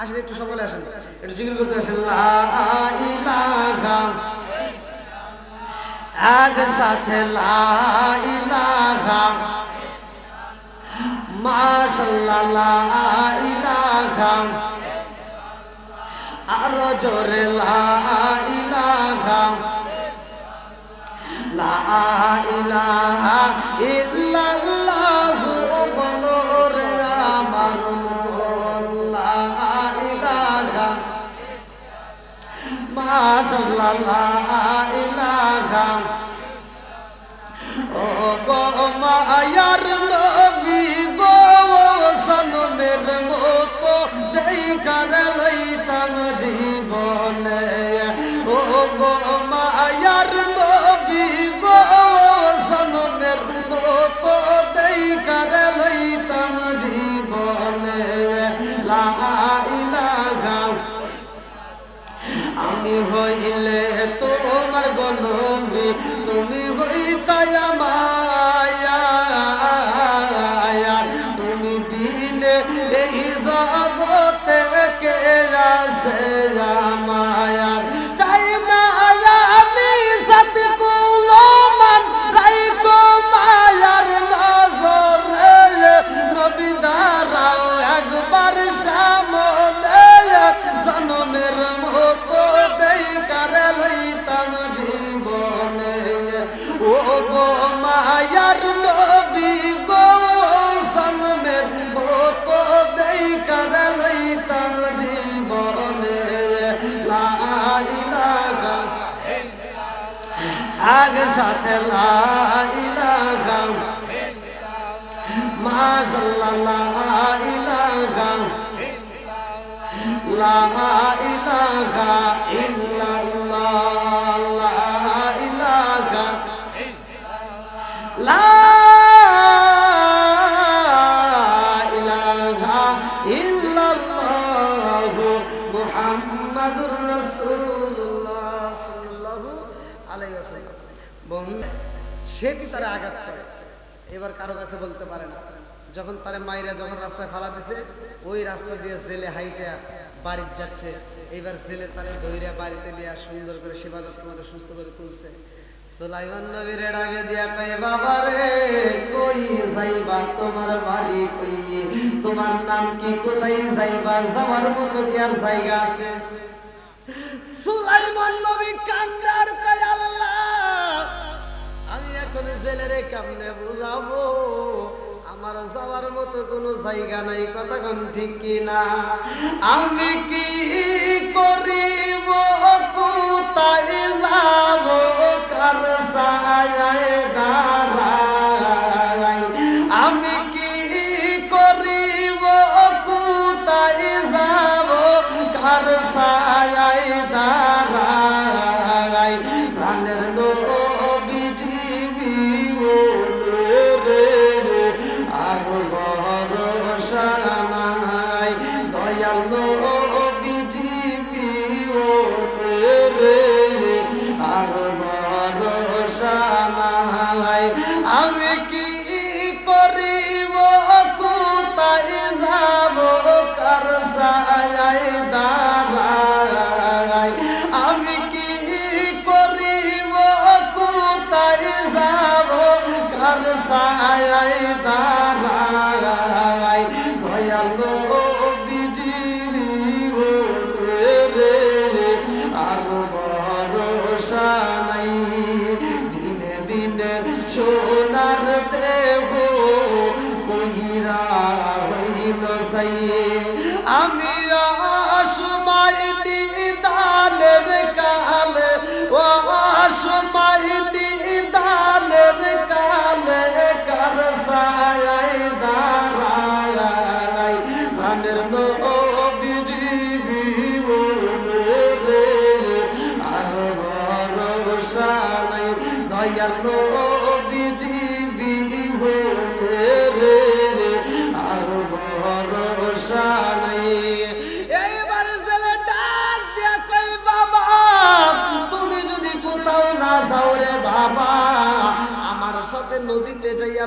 আসেন একটু সকলে আসেন। একটু জিকির করতে আসেন। মাশাল্লাহ লা ইলাহা আরও জোরে ইলাহা লা ইলাহা ও গো মায়ার জগতে কে আছে মায়া আগে সাথে লা ইলাহা মাশাল্লাহ লা ইলাহা লা ইলাহা ইল্লাল্লাহ লা লা সে কি তারা আঘাত করে? এবার কারও কাছে বলতে পারে না। যখন তারে মাইরা যখন রাস্তায় ফালা দিছে, ওই রাস্তা দিয়ে ছেলে হাইটা বাড়ির যাচ্ছে। এইবার ছেলে তারে ধৈর্য বাড়িতে নিয়ে সুন্দর করে সেবা যত্ন করে, সুস্থ করে তুলছে। সুলাইমান নবীর ডাকে দিয়া কই বাবা রে, কই যাইবা তোমার বাড়ি কই তোমার নাম কি? কোথায় যাইবা? যাওয়ার মতো কি আর জায়গা আছে? জেলেরে কেমনে বুঝাবো? আমার যাওয়ার মতো কোনো জায়গা নাই, কথা কোন ঠিক কিনা? আমি কি করিব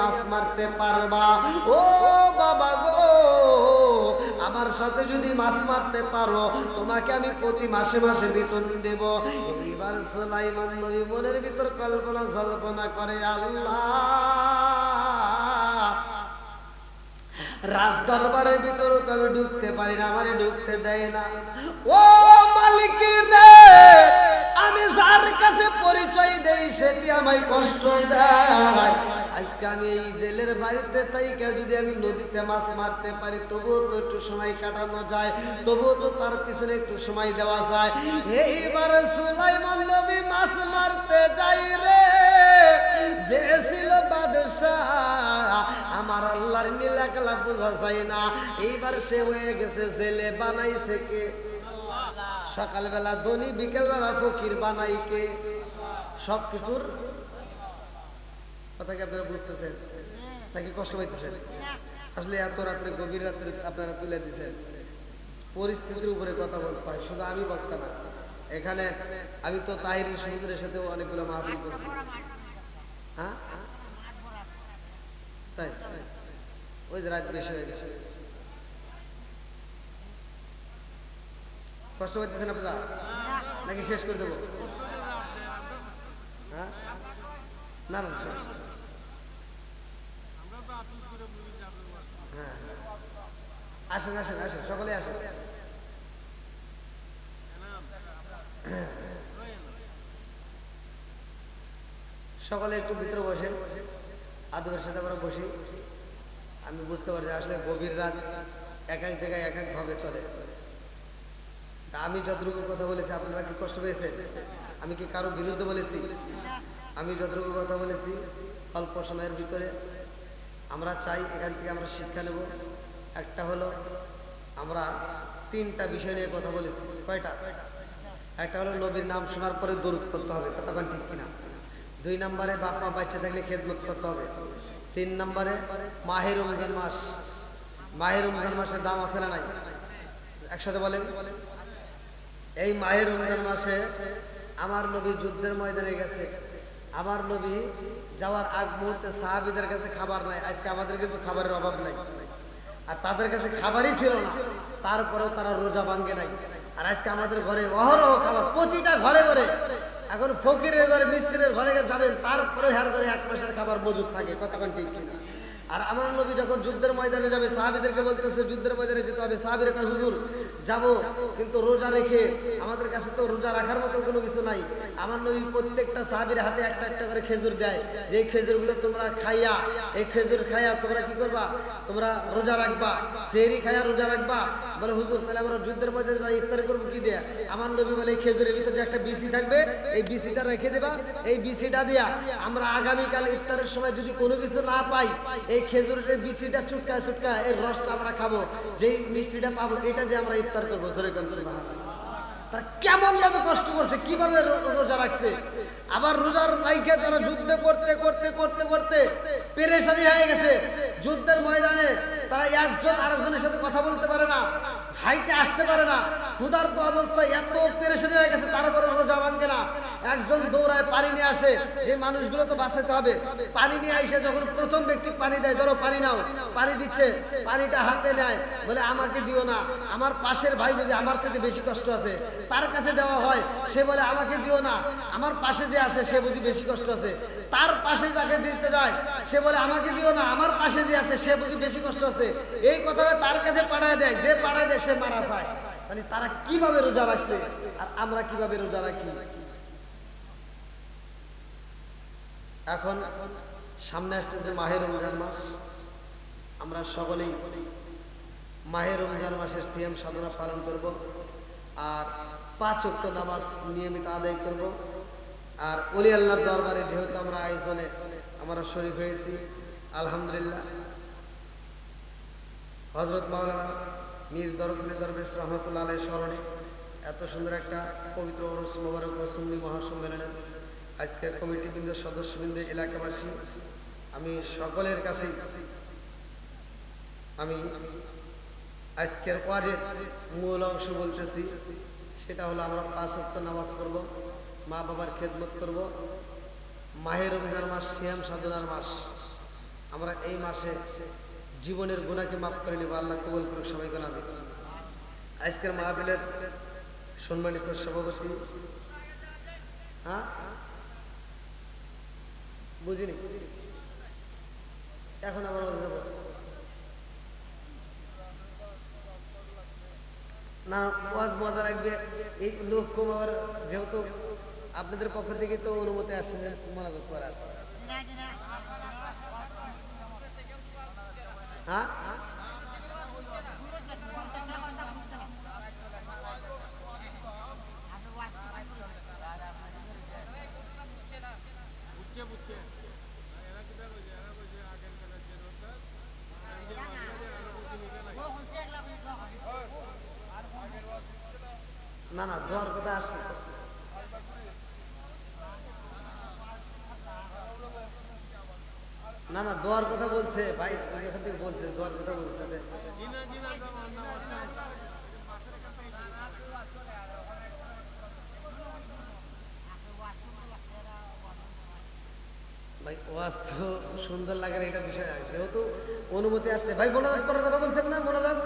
মাছ মারতে পারবা। ও বাবা গো, আমার সাথে যদি মাছ মারতে পারো, তোমাকে আমি প্রতি মাসে মাসে বেতন দেব। এইবার সুলাইমান নবী মনের ভিতর কল্পনা জল্পনা করে, আল্লাহ রাজ দরবারের ভিতরে তো আমি ঢুকতে পারি না, আমারে ঢুকতে দেয় না। ও মালিক আমি যার কাছে পরিচয় দেই সেটি আমায় কষ্ট দেয়? আজকে আমি এই জেলের বাড়িতে তাইকে যদি আমি নদীতে মাছ মারতে পারি, তবুও তো একটু সময় কাটানো যায়, তবুও তো তার পিছনে একটু সময় দেওয়া যায়। এইবার সুলাইমান নবী মাছ মারতে যাই রে, যে ছিল বাদশাহ, আমার আল্লাহর নীলা বোঝা যায় না। এইবার সে হয়ে গেছে জেলে, বানাইছে কে? সকালবেলা ধনী, বিকেলবেলা ফকির বানাই কে? সব কিছুর কথা কি আপনারা বুঝতেছেন? নাকি কষ্ট পাইতেছেন? আসলে এত রাত্রে, গভীর রাত্রে আপনারা তুলে দিচ্ছেন পরিস্থিতির উপরে কথা বলতে হয়, শুধু আমি বক্তা না। এখানে আমি তো তাহিরি সমুদ্রের সাথেও অনেকগুলো মাহফিল করছি। হ্যাঁ? তাই ওই যে রাত বেশি হয়ে গেছে। কষ্ট পাইতেছেন আপনারা? নাকি শেষ করে দেবো? হ্যাঁ? না না শেষ। হ্যাঁ আসেন আসেন আসেন সকলে আসেন। সকলে একটু ভিতরে বসেন। আদবের সাথে আমরা বসি। আমি বুঝতে পারছি, আসলে গভীর রাত এক এক জায়গায় এক একভাবে চলে। আমি যতটুকু কথা বলেছি, আপনারা কি কষ্ট পেয়েছেন? আমি কি কারও বিরুদ্ধে বলেছি? আমি যতটুকু কথা বলেছি, অল্প সময়ের ভিতরে আমরা চাই এখান থেকে আমরা শিক্ষা নেব। একটা হলো আমরা তিনটা বিষয় নিয়ে কথা বলেছি। কয়টা? একটা হলো নবীর নাম শোনার পরে দূর করতে হবে কতক্ষণ ঠিক কিনা? দুই নম্বরে বাপ বাচ্চা থাকলে খেদমত করতে হবে। তিন নম্বরে মাহের রমজান মাস। মাহের রমজান মাসের দাম আছে না নাই? একসাথে বলেন। এই মাহের রমজান মাসে আমার নবী যুদ্ধের ময়দানে গেছে। আমার নবী যাওয়ার আগ মুহূর্তে সাহাবিদের কাছে খাবার নাই, আজকে আমাদের কিন্তু খাবারের অভাব নাই। আর তাদের কাছে খাবারই ছিল না, তারপরেও তারা রোজা ভাঙ্গে নাই। আর আজকে আমাদের ঘরে অহরহ খাবার, প্রতিটা ঘরে ঘরে। এখন ফকিরের ঘরে মিস্ত্রির ঘরে যাবেন, তারপরে হার করে এক মাসের খাবার মজুদ থাকে কতক্ষণ ঠিক কিনা? আর আমার নবী যখন যুদ্ধের ময়দানে যাবে, সাহাবিদেরকে বলতেছে, যুদ্ধের ময়দানে যেতে হবে। সাহাবির কাছে হুজুর যাব, কিন্তু রোজা রেখে আমাদের কাছে তো রোজা রাখার মতো কোনো কিছু নাই। আমার নবী প্রত্যেকটা সাহাবির হাতে একটা একটা করে খেজুর দেয়। যে খেজুরগুলো তোমরা খাইয়া, এই খেজুর খাইয়া তোমরা কি করবা? তোমরা রোজা রাখবা। সেরি খাইয়া রোজা রাখবা। বলে, হুজুর, তাহলে আমরা যুদ্ধের মধ্যে ইফতারি করব কি দেয়া? আমার নবী বলে এই খেজুরের ভিতরে একটা বিসি থাকবে, এই বিসিটা রেখে দেবা। এই বিসিটা দিয়া আমরা আগামীকাল ইফতারের সময় যদি কোনো কিছু না পাই, এই খেজুরের বিসিটা চুটকা চুটকা এর রসটা আমরা খাব। যেই মিষ্টিটা পাবো, এটা দিয়ে আমরা ইফতার করব। সরেকন তারা কেমন ভাবে কষ্ট করছে, কীভাবে রোজা রাখছে? আবার রোজার রাইখে তারা যুদ্ধ করতে করতে করতে করতে পেরেশানি হয়ে গেছে, যুদ্ধের ময়দানে তারা একজন আরেকজনের সাথে কথা বলতে পারে না। হাইটে আসতে পারে না। ক্ষুধার্ত অবস্থায় এত পেরেশানি হয়ে গেছে তারপরে রোজা ভাঙে না। একজন দৌড়ায় পানি নিয়ে আসে, যে মানুষগুলো তো বাঁচাতে হবে। পানি নিয়ে এসে যখন প্রথম ব্যক্তি পানি দেয়, ধরো পানি নাও, পানি দিচ্ছে, পানিটা হাতে নেয়, বলে আমাকে দিও না। আমার পাশের ভাই বুঝি আমার সাথে বেশি কষ্ট আছে, তার কাছে দেওয়া হয়, সে বলে আমাকে দিও না। আমার পাশে যে আছে, সে বুঝি বেশি কষ্ট আছে। তার পাশে যাকে দিতে যায়, সে বলে, আমাকে দিও না, আমার পাশে যে আছে, সে বুঝি বেশি কষ্ট আছে এই কথা তার কাছে পাঠায় দেয়, যে পাঠায় দেয়, সে মারা যায়। মানে তারা কীভাবে রোজা রাখছে আর আমরা কীভাবে রোজা রাখি? এখন সামনে আসতেছে মাহের রমজান মাস। আমরা সকলেই মাহের রমজান মাসের সিএম সাধনা পালন করব আর পাঁচ অক্ট নামাজ নিয়মিত আদায় করব। আর অলি আল্লাহর দরবারে যেহেতু আমরা আয়োজনে আমরা শরীর হয়েছি, আলহামদুলিল্লাহ। হজরত মাওলানা মীর দরসলি দরবেশ রহমতুল্লাহ আলাই স্মরণে এত সুন্দর একটা পবিত্র ওরস মোবারক ও সুন্নি মহাসম্মেলনে আজকের কমিটিবৃন্দ, সদস্যবৃন্দ, এলাকাবাসী, আমি সকলের কাছেই আমি আজকের ওয়াজের মূল অংশ বলতেছি, সেটা হলো আমরা পাঁচ অক্ট নামাজ পড়ব। মা বাবার খেদমত করব। মাহের রমজান মাস শ্যাম সাধনার মাস। আমরা এই মাসে জীবনের গুণাকে মাফ করে নেব। আল্লাহ কবল করুক সবাইকে নামে। আজকের মাহফিলের সম্মানিত সভাপতি হ্যাঁ? বুঝিনি? এখন আবার হবে। না, ওয়াজ মজা লাগবে। এই লোক কমাবার যেহেতু আপনাদের পক্ষ থেকে তো অনুমতি আসছে যে মনোযোগ করার হ্যাঁ? না না দোয়ার কথা আসছে। না, দোয়ার কথা বলছে। ভাই এখান থেকে বলছে, দোয়ার কথা বলছে। সুন্দর লাগার এটা বিষয়। যেহেতু অনুমতি আসছে। ভাই, মোনাজাত করার কথা বলছেন না, মোনাজাত?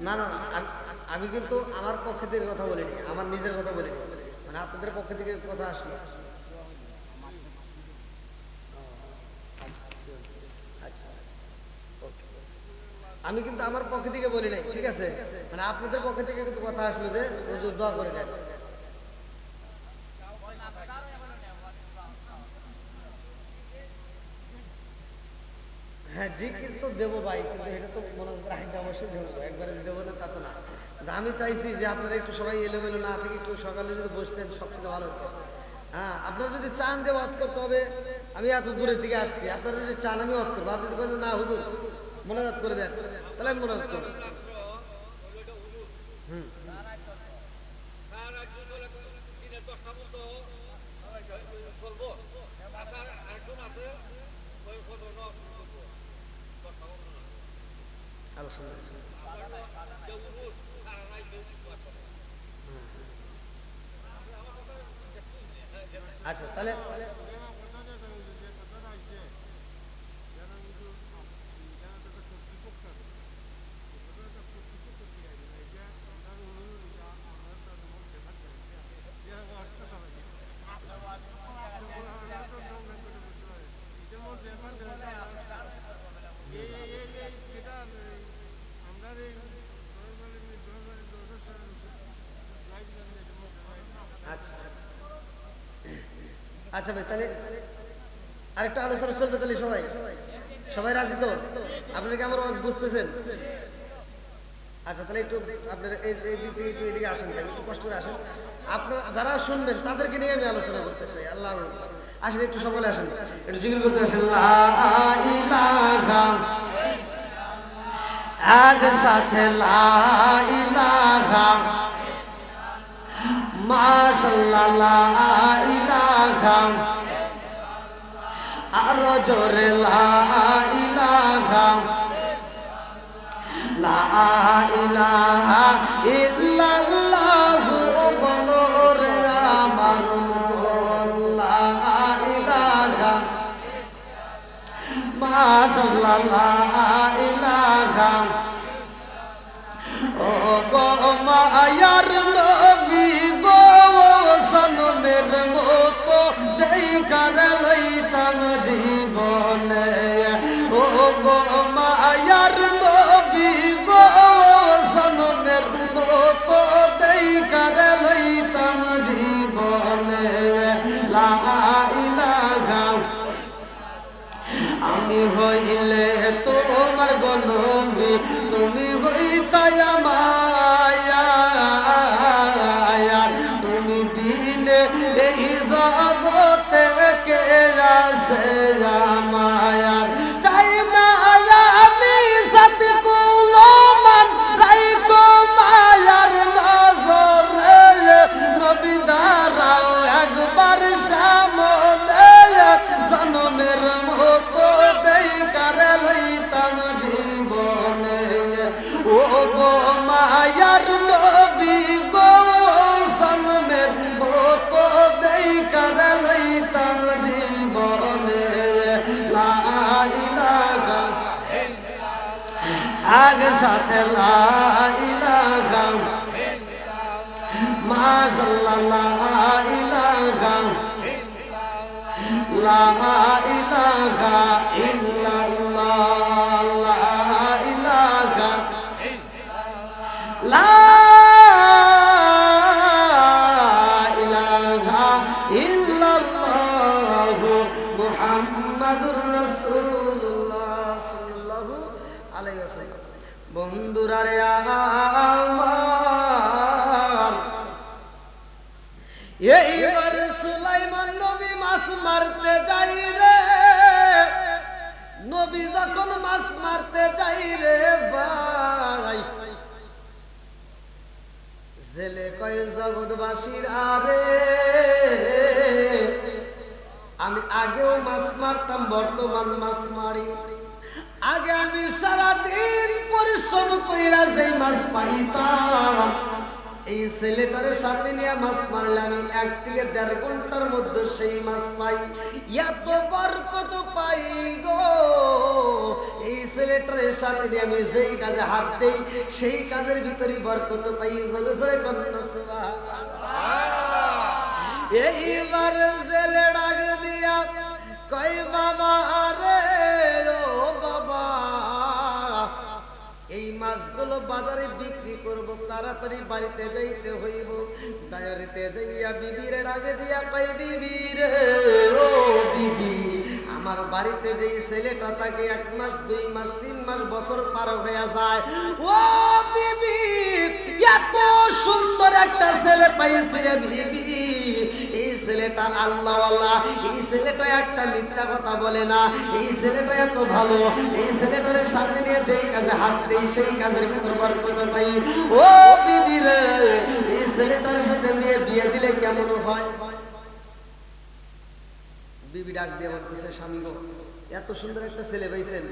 না না আমি- কিন্তু আমার পক্ষ থেকে কথা বলিনি, আমার নিজের কথা বলিনি। মানে আপনাদের পক্ষ থেকে কথা আসলো. আমি কিন্তু আমার পক্ষ থেকে বলি নাই, ঠিক আছে? মানে আপনাদের পক্ষ থেকে কিন্তু কথা আসলো যে, হুজুর দোয়া করে দেন। হ্যাঁ জি কিন্তু দেবো ভাই, কিন্তু এটা তো মনে হয় রাখতে অবশ্যই দেবো একবারে দেবো না তা তো না কিন্তু আমি চাইছি যে আপনারা একটু সবাই এলোমেলো না থেকে একটু সকালে যদি বসতেন, সবচেয়ে ভালো হতো। হ্যাঁ আপনার যদি চান যে ওয়াজ করতে হবে, আমি এত দূরের দিকে আসছি। আপনার যদি চান, আমি ওয়াজ করব। আপনি যদি না হুজুর, মনোজাত করে দেন। তাহলে আমি মনোজাত করব হুম আলহামদুলিল্লাহ আচ্ছা তাহলে আচ্ছা ভাই, তাহলে আরেকটা আলোচনা চলবে তাহলে সবাই। সবাই রাজি তো? আপনারা কি আমার বুঝতেছেন? আচ্ছা তাহলে একটু আপনারা একটু আসেন ভাই, একটু কষ্ট করে আসেন। আপনারা যারা শুনবেন, তাদেরকে নিয়ে আমি আলোচনা করতে চাই। আল্লাহ আসেন, একটু সকলে আসেন। একটু জিজ্ঞেস করতে আসেন। এক সাথে লা ইলাহা। আরও জোরে, লা ইলাহা। লা ইলাহা ইল্লাল্লাহু বলো রে আমার মন লা ইলাহা। মাশাল্লাহ ও গো মায়ার তুমি বই তাই গনবি সাথে লা ইলাহা মাশাআল্লাহ লা ইলাহা লা ইলাহা ইল্লাল্লাহ লা ইলাহা লা ইল্লাল্লাহ মুহাম্মাদুর রাসূলুল্লাহ সাল্লাল্লাহু বন্ধুরা এইবার সুলাইমান নবী মারতে যাই রে। নবী যখন মারতে যাই রে ভাই, জেলে কয় জগৎবাসীর আরে, আমি আগেও মাছ মারতাম, বর্তমান মাছ মারি। আগে আমি সারাদিন পরিশ্রম কইরা যেই মাছ পাইতাম, এই ছেলেটার সাথে নিয়ে মাছ মারলে আমি এক থেকে দেড় ঘণ্টার মধ্যে সেই মাছ পাই। এত বরকত পাই গো? এই ছেলেটার সাথে নিয়ে আমি যেই কাজে হাত দেই, সেই কাজের ভিতরে বরকত পাই। জোরে জোরে এইবার জেলে ডাক দিয়া কই বাবা, আরে মাছগুলো বাজারে বিক্রি করব, তাড়াতাড়ি বাড়িতে যাইতে হইব। বাড়িতে যাইয়া বিবির আগে দিয়া পাই বিবির ও বিবি। আমার বাড়িতে যেই ছেলেটা থাকে, এক মাস, দুই মাস, তিন মাস বছর পার হয়ে যায়। ও বিবি, এত সুন্দর একটা ছেলে পাইছি রে বিবি। এই ছেলেটা এই ছেলেটা একটা মিথ্যা কথা বলে না, এই ছেলেটা এত ভালো, এই ছেলেটার সাথে নিয়ে যেই কাজে হাত দেই, সেই কাজের ভিতর বরকত পাই। ও বিবি রে, এই ছেলেটার সাথে মেয়ে বিয়ে দিলে কেমন হয়? বিবি ডাক দিয়ে বলতেছে, স্বামী গো, এত সুন্দর একটা ছেলে পাইছেন।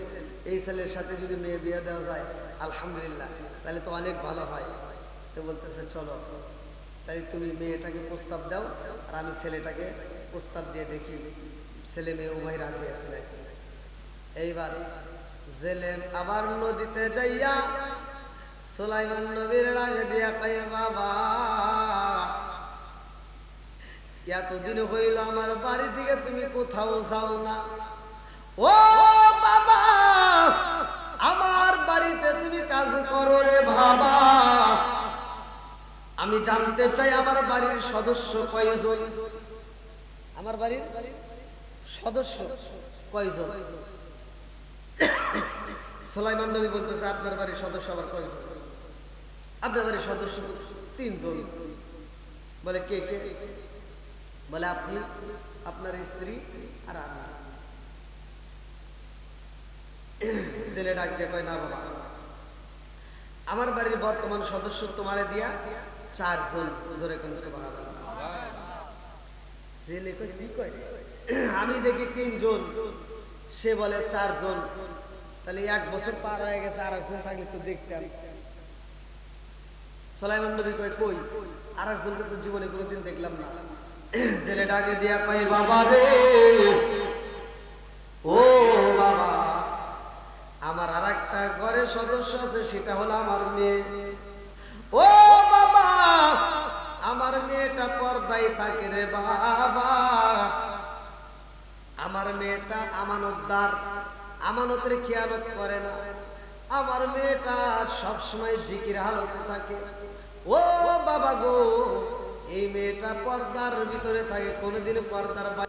এই ছেলের সাথে যদি মেয়ে বিয়ে দেওয়া যায়, আলহামদুলিল্লাহ, তাহলে তো অনেক ভালো হয়। তো বলতেছে, চলো তাই তুমি মেয়েটাকে প্রস্তাব দাও, আর আমি ছেলেটাকে প্রস্তাব দিয়ে দেখি, ছেলে মেয়ে উভয় রাজি আছে এইবার জেলে আবার নদীতে যাইয়া, সোলাইমান নবীর রাগে দিয়া কয়, বাবা এতদিন হইল আমার বাড়ি থেকে তুমি কোথাও যাও না। ও বাবা, আমার বাড়িতে তুমি কাজ করো রে বাবা। আমি জানতে চাই আমার বাড়ির সদস্য কয়জন? আমার বাড়ির সদস্য কয়জন? সোলাইমান নবী বলতেছে, আপনার বাড়ির সদস্য আবার কয়জন? আপনার বাড়ির সদস্য তিনজন। বলে, কে কে? বলে আপনি আপনার স্ত্রী আর আমি ছেলে ডাক দিয়ে কয়, না বাবা, আমার বাড়ির বর্তমান সদস্য তোমারে দিয়া চারজন জোরে কোন ছেলে কয়, কি কয় আমি দেখি তিনজন। সে বলে, চারজন। তাহলে এক বছর পার হয়ে গেছে আর একজন থাকলে তো দেখতাম। সলাইমান কয়, কই? আর একজনকে তো জীবনে কোনোদিন দেখলাম না। ছেলে ডাকে দিয়া কয় বাবা রে, ও বাবা, আমার আর একটা ঘরের সদস্য আছে, সেটা হলো আমার মেয়ে। ও বাবা, আমার মেয়েটা পর্দায় থাকে রে বাবা। আমার মেয়েটা আমানতদার, আমানতের খেয়ালত করে না। আমার মেয়েটা সবসময় জিকির হালতে থাকে। ও বাবা গো এই মেয়েটা পর্দার ভিতরে থাকে কোনোদিন পর্দার